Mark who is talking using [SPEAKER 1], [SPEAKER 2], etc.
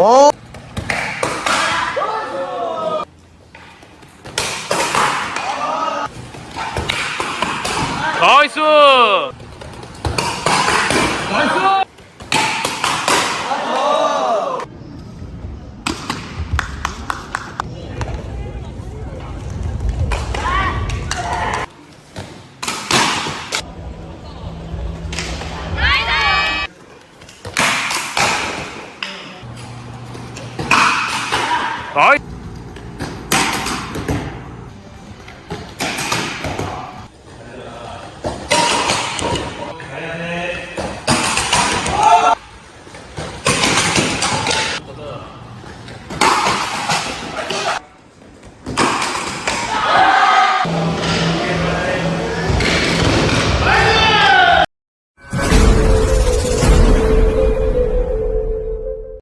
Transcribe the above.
[SPEAKER 1] 어.
[SPEAKER 2] 나이스! 나이스!